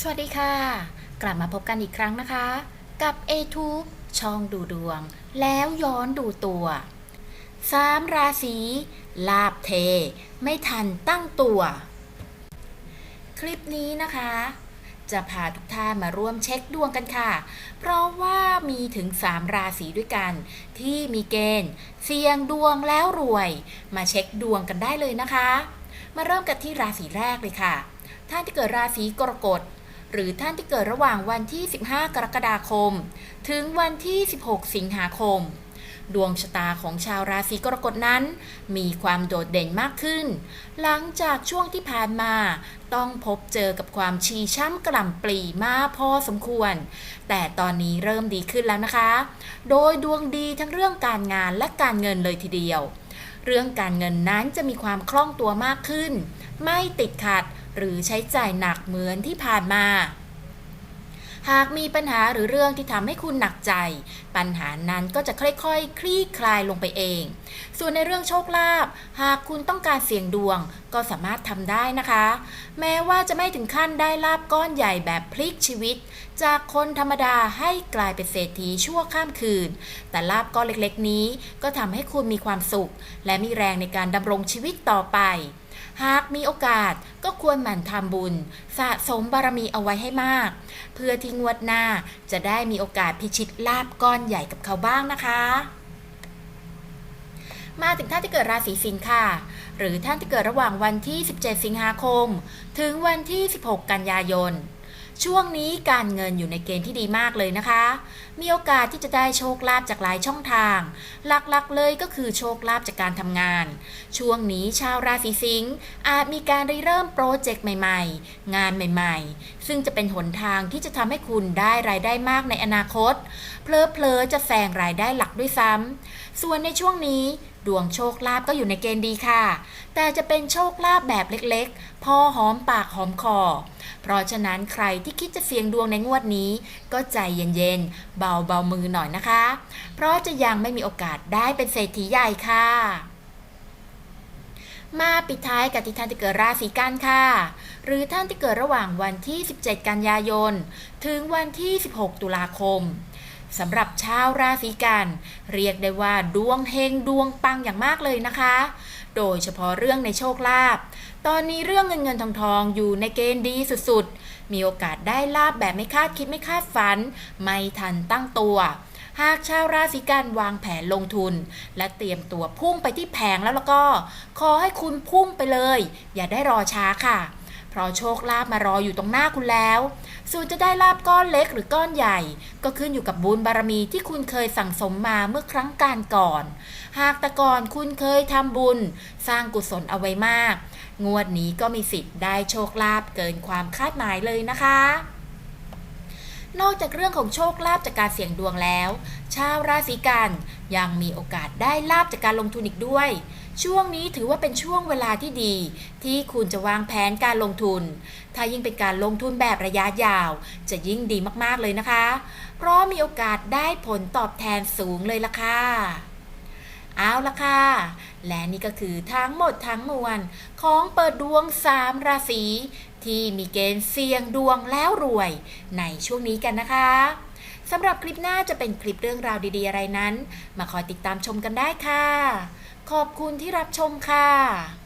สวัสดีค่ะ กลับมาพบกันอีกครั้งนะคะ กับ a t u ช่องดูดวง แล้วย้อนดูตัวสามราศีลาบเท ไม่ทันตั้งตัว คลิปนี้นะคะ จะพาทุกท่านมาร่วมเช็คดวงกันค่ะ เพราะว่ามีถึง 3 ราศีด้วยกัน ที่มีเกณฑ์ เสี่ยงดวงแล้วรวย มาเช็คดวงกันได้เลยนะคะ มาเริ่มกันที่ราศีแรกเลยค่ะท่านที่เกิดราศีกรกฎ หรือท่านที่เกิดระหว่างวันที่ 15 กรกฎาคม ถึงวันที่ 16 สิงหาคม ดวงชะตาของชาวราศีกรกฎนั้น มีความโดดเด่นมากขึ้น หลังจากช่วงที่ผ่านมาต้องพบเจอกับความชีช้ำกล่ำปลีมาพอสมควร แต่ตอนนี้เริ่มดีขึ้นแล้วนะคะ โดยดวงดีทั้งเรื่องการงานและการเงินเลยทีเดียว เรื่องการเงินนั้นจะมีความคล่องตัวมากขึ้น ไม่ติดขัดหรือใช้จ่ายหนักเหมือนที่ผ่านมา หากมีปัญหาหรือเรื่องที่ทำให้คุณหนักใจ ปัญหานั้นก็จะค่อยๆคคลี่คลายลงไปเอง ส่วนในเรื่องโชคลาภหากคุณต้องการเสี่ยงดวงก็สามารถทำได้นะคะ แม้ว่าจะไม่ถึงขั้นได้ลาบก้อนใหญ่แบบพลิกชีวิต จากคนธรรมดาให้กลายเป็นเศรษฐีชั่วข้ามคืน แต่ลาบก้อนเล็กๆ นี้ก็ทำให้คุณมีความสุข และมีแรงในการดำรงชีวิตต่อไป หากมีโอกาสก็ควรหมั่นทำบุญ สะสมบารมีเอาไว้ให้มาก เพื่อที่งวดหน้าจะได้มีโอกาสพิชิตลาบก้อนใหญ่กับเขาบ้างนะคะ มาถึงท่านที่เกิดราศีสิงค์ค่ะ หรือท่านที่เกิดระหว่างวันที่ 17 สิงหาคม ถึงวันที่ 16 กันยายน ช่วงนี้การเงินอยู่ในเกณฑ์ที่ดีมากเลยนะคะ มีโอกาสที่จะได้โชคลาภจากหลายช่องทาง หลักๆเลยก็คือโชคลาภจากการทำงาน ช่วงนี้ชาวราศีสิงห์อาจมีการริเริ่มโปรเจกต์ใหม่ๆ งานใหม่ๆ ซึ่งจะเป็นหนทางที่จะทำให้คุณได้รายได้มากในอนาคต เพลอๆจะแซงรายได้หลักด้วยซ้ำส่วนในช่วงนี้ ดวงโชคลาภก็อยู่ในเกณฑ์ดีค่ะ แต่จะเป็นโชคลาภแบบเล็กๆ พอหอมปากหอมคอ เพราะฉะนั้นใครที่คิดจะเสี่ยงดวงในงวดนี้ ก็ใจเย็นๆ เบาๆมือหน่อยนะคะ เพราะจะยังไม่มีโอกาสได้เป็นเศรษฐีใหญ่ค่ะมาปิดท้ายกับที่ท่านที่เกิดราศีกันค่ะ หรือท่านที่เกิดระหว่างวันที่ 17 กันยายน ถึงวันที่ 16 ตุลาคม สำหรับชาวราศีกัน เรียกได้ว่าดวงเฮงดวงปังอย่างมากเลยนะคะ โดยเฉพาะเรื่องในโชคลาภตอนนี้เรื่องเงินเงินทองทองอยู่ในเกณฑ์ดีสุดๆ มีโอกาสได้ลาบแบบไม่คาดคิดไม่คาดฝัน ไม่ทันตั้งตัวหากชาวราศีกันวางแผนลงทุน และเตรียมตัวพุ่งไปที่แผงแล้วแล้วก็ ขอให้คุณพุ่งไปเลย อย่าได้รอช้าค่ะ เพราะโชคลาภมารออยู่ตรงหน้าคุณแล้ว ส่วนจะได้ลาบก้อนเล็กหรือก้อนใหญ่ ก็ขึ้นอยู่กับบุญบารมีที่คุณเคยสั่งสมมาเมื่อครั้งการก่อน หากแต่ก่อนคุณเคยทำบุญ สร้างกุศลเอาไว้มาก งวดนี้ก็มีสิทธิ์ได้โชคลาภเกินความคาดหมายเลยนะคะ นอกจากเรื่องของโชคลาภจากการเสี่ยงดวงแล้ว ชาวราศีกันยังมีโอกาสได้ลาบจากการลงทุนอีกด้วย ช่วงนี้ถือว่าเป็นช่วงเวลาที่ดี ที่คุณจะวางแผนการลงทุน ถ้ายิ่งเป็นการลงทุนแบบระยะยาว จะยิ่งดีมากๆเลยนะคะ เพราะมีโอกาสได้ผลตอบแทนสูงเลยล่ะค่ะเอาละค่ะ และนี่ก็คือทั้งหมดทั้งมวลของเปิดดวง3ราศี ที่มีเกณฑ์เสี่ยงดวงแล้วรวยในช่วงนี้กันนะคะสำหรับคลิปหน้าจะเป็นคลิปเรื่องราวดีๆอะไรนั้น มาคอยติดตามชมกันได้ค่ะ ขอบคุณที่รับชมค่ะ